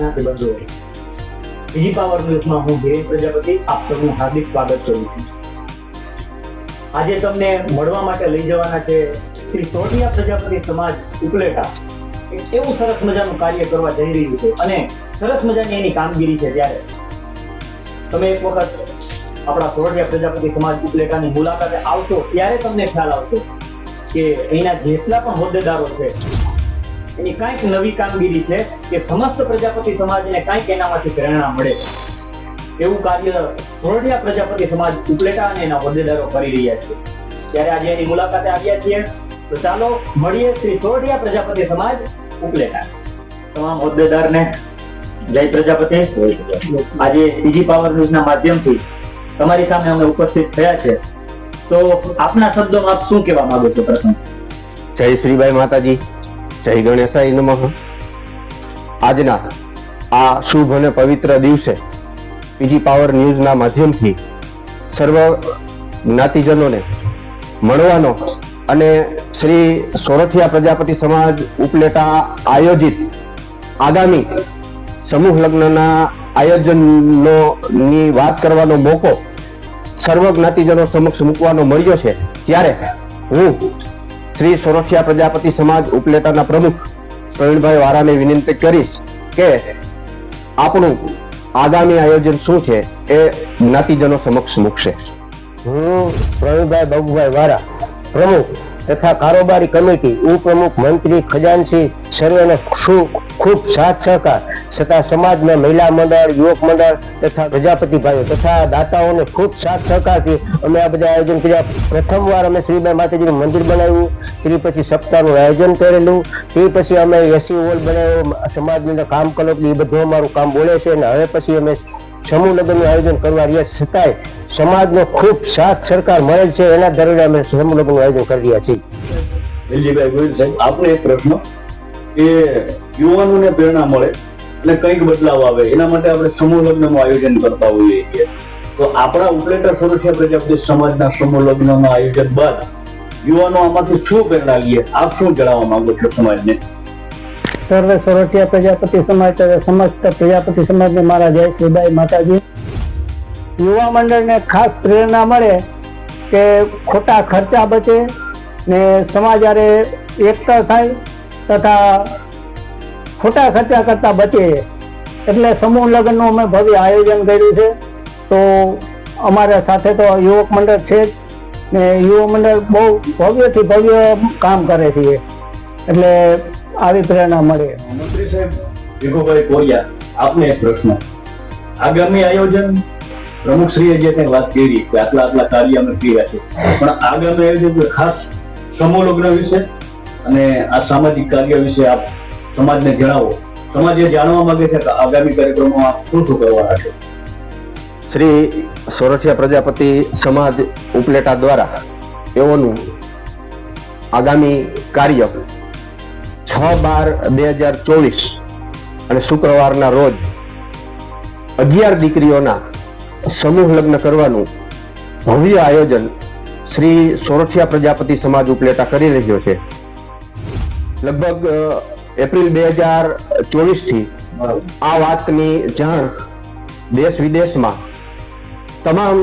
જ્ઞાતિ બંધુઓ બીજી પાવર ન્યૂઝમાં હું ધીરેન પ્રજાપતિ, આપ સૌનું હાર્દિક સ્વાગત કરું છું. આજે તમને મળવા માટે લઈ જવાના છે શ્રી સોઢિયા પ્રજાપતિ સમાજ ઉપલેટા. એવું સરસ મજાનું કાર્ય કરવા જઈ રહ્યું છે અને સરસ મજાની એની કામગીરી છે ત્યારે તમે એક વખત આપણા સોઢિયા પ્રજાપતિ સમાજ ઉપલેટાની મુલાકાતે આવશો ત્યારે તમને ખ્યાલ આવશે કે અહીંના જેટલા પણ હોદ્દેદારો છે એની કાંઈક નવી કામગીરી છે કે સમસ્ત પ્રજાપતિ સમાજને કાંઈક એનામાંથી પ્રેરણા મળે. એવું કાર્ય ધોરડિયા પ્રજાપતિ સમાજ ઉપલેટા અને એના હોદ્દેદારો કરી રહ્યા છે. ત્યારે આજે એની મુલાકાતે આવ્યા છીએ. તો ચાલો મળીએ શ્રી ધોરડિયા પ્રજાપતિ સમાજ ઉપલેટા. તમામ હોદ્દેદારને જય પ્રજાપતિ. આજે બીજી પાવર ન્યૂઝના માધ્યમથી તમારી સામે અમે ઉપસ્થિત થયા છે. તો આપના શબ્દોમાં આપ શું કહેવા માંગો છો પ્રથમ? જય શ્રીભાઈ માતાજી. જય ગણેશાય નમઃ. આજના આ શુભ અને પવિત્ર દિવસે પીજી પાવર ન્યૂઝના માધ્યમથી સર્વ જ્ઞાતિજનોને મળવાનો અને શ્રી સોરઠિયા પ્રજાપતિ સમાજ ઉપલેટા આયોજિત આગામી સમૂહ લગ્નના આયોજનનો ની વાત કરવાનો મોકો સર્વ જ્ઞાતિજનો સમક્ષ મૂકવાનો મળ્યો છે. ત્યારે હું શ્રી સોરઠિયા પ્રજાપતિ સમાજ ઉપલેટાના પ્રમુખ પ્રવીણભાઈ વારાને વિનંતી કરીશ કે આપણું આગામી આયોજન શું છે એ જ્ઞાતિજનો સમક્ષ મૂકશે. હું પ્રવીણભાઈ બાબુભાઈ વારા પ્રમુખ તથા કારોબારી કમિટી, ઉપપ્રમુખ મંત્રી ખજાનસી સર્વેનો ખૂબ સાથ સહકાર તથા સમાજના મહિલા મંડળ, યુવક મંડળ તથા પ્રજાપતિ ભાઈઓ તથા દાતાઓને ખૂબ સાથ સહકારથી અમે આ બધા આયોજન કર્યા. પ્રથમવાર અમે શ્રીભાઈ માતાજીનું મંદિર બનાવ્યું ત્યાર પછી સપ્તાહનું આયોજન કરેલું તે પછી અમે એસી હોલ બનાવ્યો સમાજની અંદર કામ કરેલું, એ બધું અમારું કામ બોલે છે અને હવે પછી અમે સમૂહ લગ્નનું આયોજન કરવા રહ્યા છતાંય સમાજનો ખૂબ સાથ સરકાર મળેલ છે એના ધોરણે અમે સમૂહ આયોજન કરી રહ્યા છીએ. દિલજીભાઈ ગોહિલ સાહેબ આપને એક પ્રશ્ન કે યુવાનોને પ્રેરણા મળે અને કંઈક બદલાવ આવે એના માટે આપણે સમૂહ લગ્નનું આયોજન કરતા હોઈએ છીએ. તો આપણા ઉપલેટા સુરક્ષા પ્રજાપતિ સમાજના સમૂહ લગ્નનું આયોજન બાદ યુવાનો આમાંથી શું પ્રેરણા લઈએ આપ શું જણાવવા માંગો છો સમાજને? સર્વે સોરઠિયા પ્રજાપતિ સમાજ તથા સમસ્ત પ્રજાપતિ સમાજને મારા જય શ્રીભાઈ માતાજી. યુવા મંડળને ખાસ પ્રેરણા મળે કે ખોટા ખર્ચા બચે ને સમાજ આરે એકતા થાય તથા ખોટા ખર્ચા કરતા બચે. એટલે સમૂહ લગ્નનું અમે ભવ્ય આયોજન કર્યું છે. તો અમારા સાથે તો યુવક મંડળ છે જ ને યુવા મંડળ બહુ ભવ્યથી ભવ્ય કામ કરે છે એટલે આવી પ્રેરણા મળે. મંત્રી સાહેબ ભીખુભાઈ કોરિયા આપને એક પ્રશ્ન. આગામી આયોજન પ્રમુખશ્રીએ જે કઈ વાત કરી કે આટલા આટલા કાર્ય અમે કર્યા છે. પણ આગામી આયોજન ખાસ સમૂહ વિશે અને આ સામાજિક કાર્ય વિશે આપ સમાજને જણાવો. સમાજ એ જાણવા માંગે છે કે આગામી કાર્યક્રમો આપ શું શું કરવાના છો? શ્રી સોરઠિયા પ્રજાપતિ સમાજ ઉપલેટા દ્વારા એઓનું આગામી કાર્ય છ બાર બે હજાર ચોવીસ અને શુક્રવારના રોજ અગિયાર દીકરીઓના સમૂહ લગ્ન કરવાનું ભવ્ય આયોજન શ્રી સોરઠિયા પ્રજાપતિ સમાજ ઉપલેટા કરી રહ્યો છે. લગભગ એપ્રિલ બે હજાર ચોવીસથી આ વાતની જાણ દેશ વિદેશમાં તમામ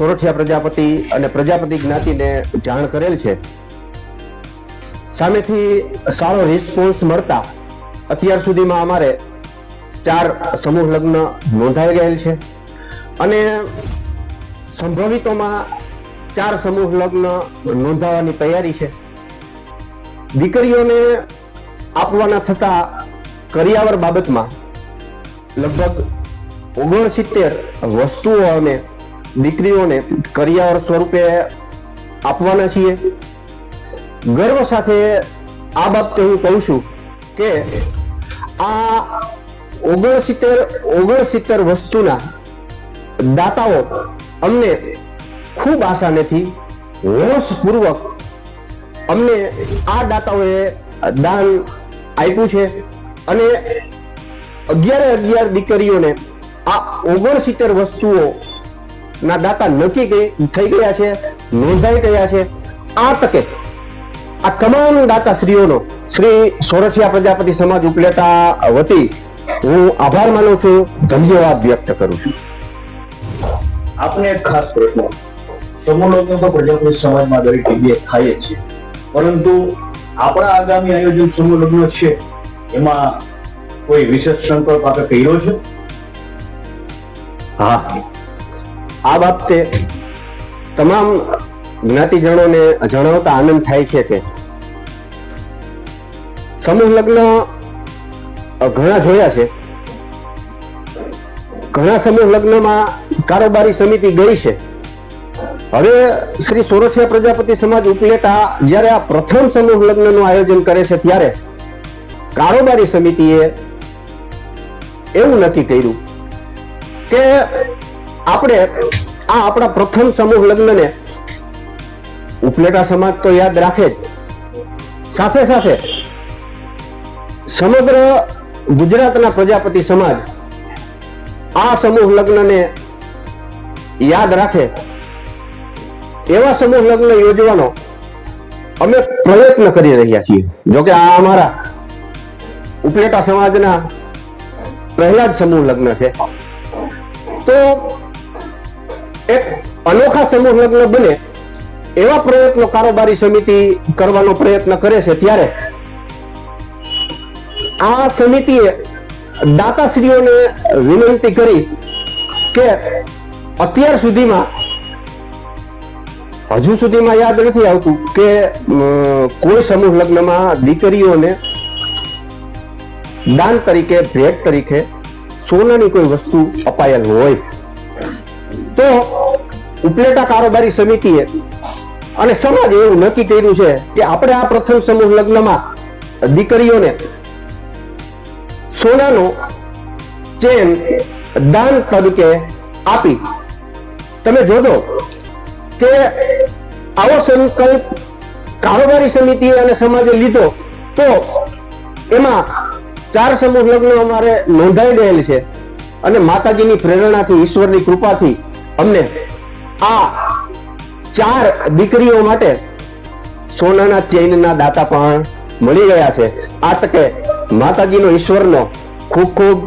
સોરઠિયા પ્રજાપતિ અને પ્રજાપતિ જ્ઞાતિને જાણ કરેલ છે. સામેથી સારો રિસ્પોન્સ મળતા અત્યાર સુધીમાં અમારે ચાર સમૂહ લગ્ન નોંધાઈ ગયેલ છે. અને સંભવિતોમાં ચાર સમૂહ લગ્ન નોંધાવાની તૈયારી છે. દીકરીઓને આપવાના થતા કરિયાવર બાબતમાં લગભગ ઓગણસિત્તેર વસ્તુઓ અમે દીકરીઓને કરિયાવર સ્વરૂપે આપવાના છીએ. ગર્વ સાથે આ બાબતે હું કહું છું કે આ ઓગણસિત્તેર ઓગણસિત્તેર વસ્તુના દાતાઓ, અમને ખૂબ આસાનેથી હોશપૂર્વક અમને આ દાતાઓએ દાન આપ્યું છે અને અગિયારે અગિયાર દીકરીઓને આ ઓગણસિત્તેર વસ્તુઓ ના દાતા નક્કી થઈ ગયા છે, નોંધાઈ ગયા છે. આ તકે આ તમામ દાતાશ્રીઓનો શ્રી સોરઠિયા પ્રજાપતિ સમાજ ઉપલેટા વતી હું આભાર માનું છું, ધન્યવાદ વ્યક્ત કરું છું. આપને એક ખાસ પ્રશ્ન. સમૂહ લોકો તો પ્રજાપતિ સમાજમાં દરેક જગ્યાએ થાય છે. પરંતુ આપણા આગામી આયોજન સમૂહ લગ્ન છે, એમાં કોઈ વિશેષ સંકલ્પ આપણે કર્યો છે? હા. આ બાબતે તમામ જ્ઞાતિજનોને જણાવતા આનંદ થાય છે કે સમૂહ લગ્ન ઘણા જોયા છે. ઘણા સમૂહ લગ્નમાં કારોબારી સમિતિ ગઈ છે. હવે શ્રી સોરઠિયા પ્રજાપતિ સમાજ ઉપલેટા જ્યારે આ પ્રથમ સમૂહ લગ્નનું આયોજન કરે છે ત્યારે કારોબારી સમિતિએ એવું નક્કી કર્યું કે આપણે આ આપણા પ્રથમ સમૂહ લગ્નને ઉપલેટા સમાજ તો યાદ રાખે જ. સાથે સાથે સમગ્ર ગુજરાતના પ્રજાપતિ સમાજ આ સમૂહ લગ્નને યાદ રાખે. એવા સમૂહ લગ્ન યોજવાનો અમે પ્રયત્ન કરી રહ્યા છીએ. જોકે આ અમારા ઉપલેટા સમાજના પહેલા જ સમૂહ લગ્ન છે. તો એક અનોખા સમૂહ લગ્ન બને એવા પ્રયત્નો કારોબારી સમિતિ કરવાનો પ્રયત્ન કરે છે ત્યારે આ સમિતિએ દાતાશ્રીઓને વિનંતી કરી કે અત્યાર સુધીમાં, હજુ સુધીમાં યાદ નથી આવતું કે કોઈ સમૂહ લગ્નમાં દીકરીઓને દાન તરીકે, ભેટ તરીકે સોનાની કોઈ વસ્તુ અપાયેલ હોય. તો ઉપલેટા કારોબારી સમિતિએ અને સમાજે એવું નક્કી કર્યું છે કે આપણે આ પ્રથમ સમૂહ લગ્નમાં દીકરીઓને સોનાનો ચેન દાન તરીકે આપી તમે જોજો કે આવો સંકલ્પ કારોબારી સમિતિ અને સમાજે લીધો, તો એમાં ચાર સમૂહ લગ્ન અમારે નોંધાઈ ગયેલ છે. અને માતાજીની પ્રેરણાથી, ઈશ્વરની કૃપાથી અમને આ ચાર દીકરીઓ માટે સોનાના ચેઇનના દાતા પણ મળી ગયા છે. આ તકે માતાજીનો, ઈશ્વરનો ખૂબ ખૂબ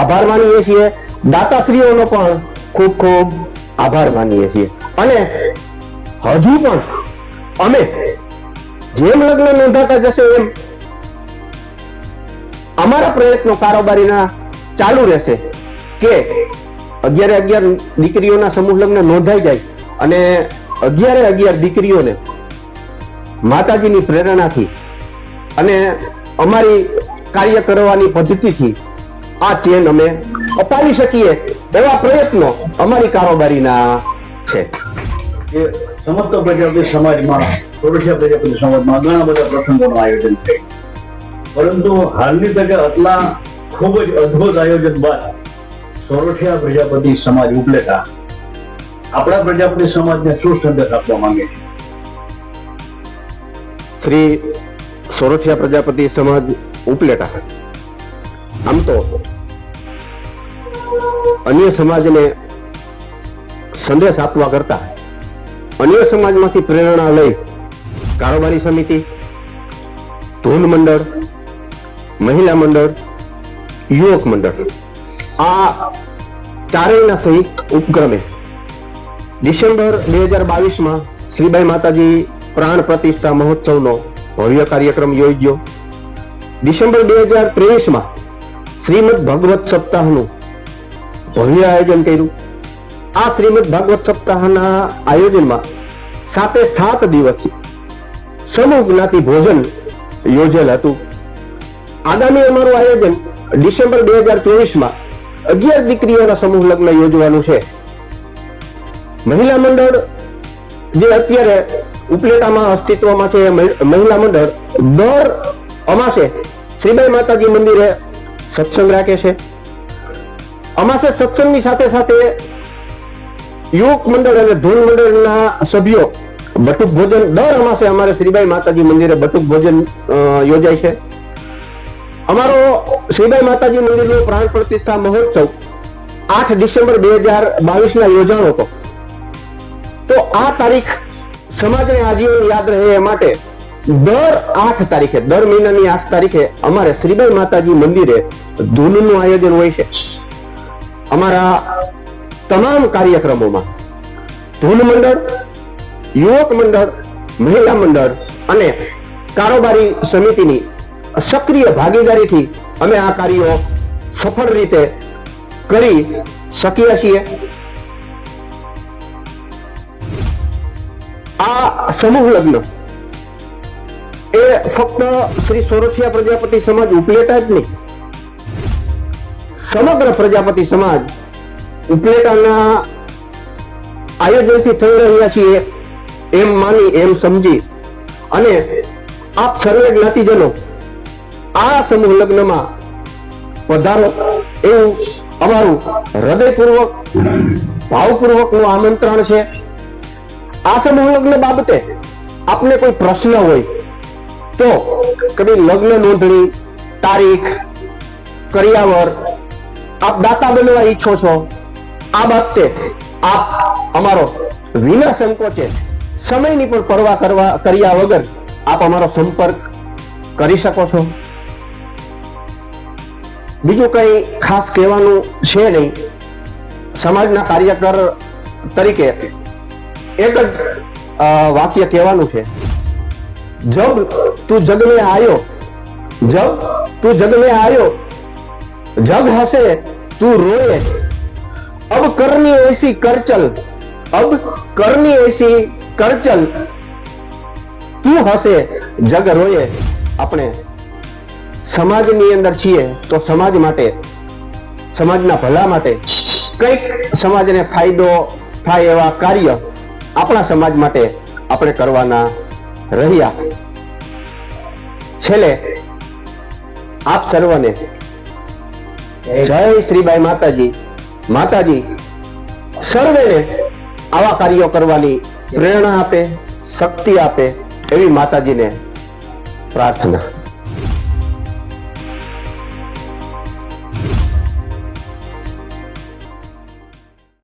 આભાર માનીએ છીએ. દાતાશ્રીઓનો પણ ખૂબ ખૂબ આભાર માનીએ છીએ. અને હજુ પણ અમે જેમ લગ્ન નોંધાતા જશે એમ અમારા પ્રયત્નો કારોબારીના ચાલુ રહેશે કે અગિયારે અગિયાર દીકરીઓના સમૂહ લગ્ન નોંધાઈ જાય અને અગિયારે અગિયાર દીકરીઓને માતાજીની પ્રેરણાથી અને અમારી કાર્ય કરવાની પદ્ધતિથી આ ચેન અમે અપાવી શકીએ એવા પ્રયત્નો અમારી કારોબારીના છે. સમસ્ત પ્રજાપતિ સમાજમાં સોરઠિયા પ્રજાપતિ સમાજમાં ઘણા બધા પ્રસંગોનું આયોજન છે. પરંતુ હાલની તકે આટલા ખૂબ જ અદ્ભુત આયોજન બાદ સોરઠિયા પ્રજાપતિ સમાજ ઉપલેટા આપણા પ્રજાપતિ સમાજને શું સંદેશ આપવા માંગે છે? શ્રી સોરઠિયા પ્રજાપતિ સમાજ ઉપલેટા. આમ તો અન્ય સમાજને સંદેશ આપવા કરતા અન્ય સમાજમાંથી પ્રેરણા લઈ કારોબારી સમિતિ, ધૂન મંડળ, મહિલા મંડળ, યુવક મંડળ. આ ચારેયના સહિત ઉપક્રમે ડિસેમ્બર બે હજાર બાવીસમાં શ્રીબાઈ માતાજી પ્રાણ પ્રતિષ્ઠા મહોત્સવનો ભવ્ય કાર્યક્રમ યોજ્યો. ડિસેમ્બર બે હજાર ત્રેવીસમાં શ્રીમદ ભગવત સપ્તાહનું ભવ્ય આયોજન કર્યું. આ શ્રીમદ ભાગવત સપ્તાહના આયોજનમાં સાતે સાત દિવસ સમૂહ જ્ઞાતિ ભોજન યોજેલ હતું. આગામી અમારું આયોજન ડિસેમ્બર બે હજાર ચોવીસમાં અગિયાર દીકરીઓના સમૂહ લગ્ન યોજવાનું છે. મહિલા મંડળ જે અત્યારે ઉપલેટામાં અસ્તિત્વમાં છે મહિલા મંડળ દર અમાસે શ્રીબાઈ માતાજી મંદિરે સત્સંગ રાખે છે. અમાસે સત્સંગની સાથે સાથે યુવક મંડળ અને ધૂન મંડળના સભ્યો બટુક ભોજન દર અમાસે અમારે શ્રીબાઈ માતાજી મંદિરે બટુક ભોજન યોજાય છે. અમારો શ્રીબાઈ માતાજી મંદિરનો પ્રાણ પ્રતિષ્ઠા મહોત્સવ આઠ ડિસેમ્બર બે હજાર બાવીસ ના યોજાણો હતો. તો આ તારીખ સમાજને આજીવન યાદ રહે એ માટે દર આઠ તારીખે, દર મહિનાની આઠ તારીખે અમારે શ્રીબાઈ માતાજી મંદિરે ધૂનનું આયોજન હોય છે. અમારા તમામ કાર્યક્રમોમાં ધૂન મંડળ, યુવક મંડળ, મહિલા મંડળ અને કારોબારી સમિતિની સક્રિય ભાગીદારીથી અમે આ કાર્યો સફળ રીતે કરી શકીએ છીએ. આ સમૂહ લગ્ન એ ફક્ત શ્રી સોરઠિયા પ્રજાપતિ સમાજ ઉપલેટા જ નહીં સમગ્ર પ્રજાપતિ સમાજ ઉપલેટાના આયોજનથી થઈ રહ્યા છીએ એમ માની, એમ સમજી અને આપ સર્વે જ્ઞાતિજનો આ સમૂહ લગ્નમાં પધારો એવું અમારું હૃદયપૂર્વક, ભાવપૂર્વકનું આમંત્રણ છે. આ સમૂહ લગ્ન બાબતે આપને કોઈ પ્રશ્ન હોય તો કદી લગ્ન નોંધણી, તારીખ, કરિયાવર આપ દાતા બનવા ઈચ્છો છો, આ બાબતે આપ અમારો વિના સંકોચે સમયની પણ પરવા કરવા, કર્યા વગર આપ અમારો સંપર્ક કરી શકો છો. બીજું કંઈ ખાસ કહેવાનું છે નહીં. સમાજના કાર્યકર તરીકે એક જ વાક્ય કહેવાનું છે. જબ તું જગ મેં આવ્યો જબ તું જગ મેં આવ્યો જગ હશે तू रोए अब करनी ऐसी करचल अब करनी ऐसी करचल તું હસે જગ રોએ આપણે સમાજની અંદર છીએ તો સમાજ માટે સમાજના ભલા માટે કંઈક સમાજને ફાયદો થાય એવા કાર્ય આપણા સમાજ માટે આપણે કરવાના રહ્યા છેલ્લે આપ સર્વને જય શ્રીબાઈ માતાજી. માતાજી, સર્વેને આવા કાર્યો કરવાની પ્રેરણા આપે, શક્તિ આપે એવી માતાજીને પ્રાર્થના.